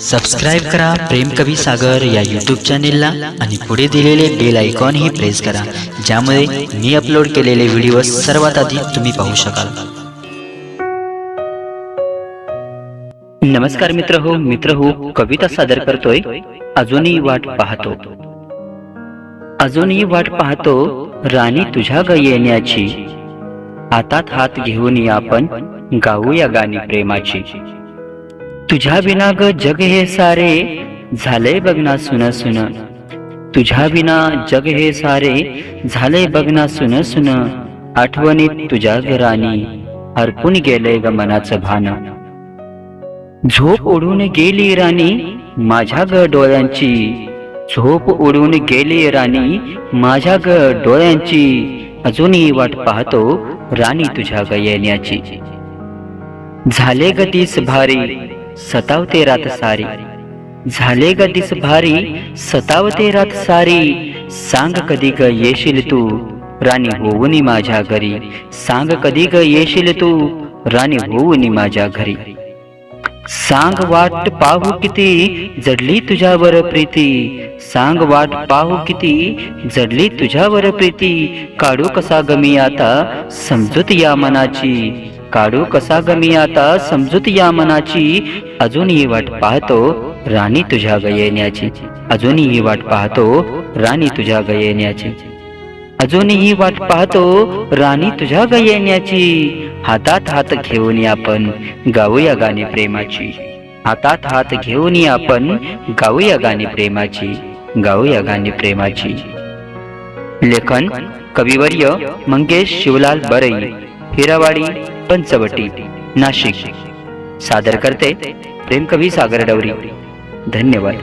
Subscribe करा प्रेम कवी सागर या यूट्यूब चॅनेलला आणि पुढे दिलेले बेल आयकॉनही प्रेस करा ज्यामुळे मी अपलोड केलेले व्हिडिओ सर्वात आधी तुम्ही पाहू शकाल. नमस्कार मित्र हो मित्र हो कविता सादर करतोय अजूनही वाट पाहतो. अजूनही वाट पाहतो राणी तुझ्या ग येण्याची. हातात हात घेऊन या आपण गाऊया गाणी प्रेमाची. तुझ्या विना ग जग हे सारे झाले बघना सुन सुन तुझ्या विना जग हे सारे झाले बघना सुन सुन आठवणीत तुझ्या ग राणी हरपून गेले ग मनाचं भान. झोप उडून गेली राणी माझ्या ग डोळ्यांची. झोप उडून गेली राणी माझ्या ग डोळ्यांची. अजूनही वाट पाहतो राणी तुझ्या ग येण्याची. झाले ग तीस भारी सतावते रात सारी. झाले ग दिस भारी सतावते रात सारी. सांग कधी ग येशील तू राणी होऊनी माझ्या घरी. सांग कधी ग येशील तू राणी होऊनी माझ्या घरी. सांग वाट पाहू किती जडली तुझ्यावर प्रीती. सांग वाट पाहू किती जडली तुझ्यावर प्रीती. काढू कसा गमी आता समजूत या मनाची. काढू कसा गमी आता? समजूत या मनाची. अजूनही वाट पाहतो राणी तुझ्या गयेण्याची. येण्याची अजूनही वाट पाहतो राणी तुझ्या गयेण्याची. अजूनही वाट पाहतो राणी तुझ्या गयेण्याची. हातात हात घेऊन आपण गाऊया गाणे प्रेमाची. हातात हात घेऊन आपण गाऊया गाणे प्रेमाची. गाऊया गाणे प्रेमाची. लेखन कविवर्य मंगेश शिवलाल बरई. हिरावाडी पंचवटी नाशिक. सादर करते प्रेम कवी सागर डवरी. धन्यवाद.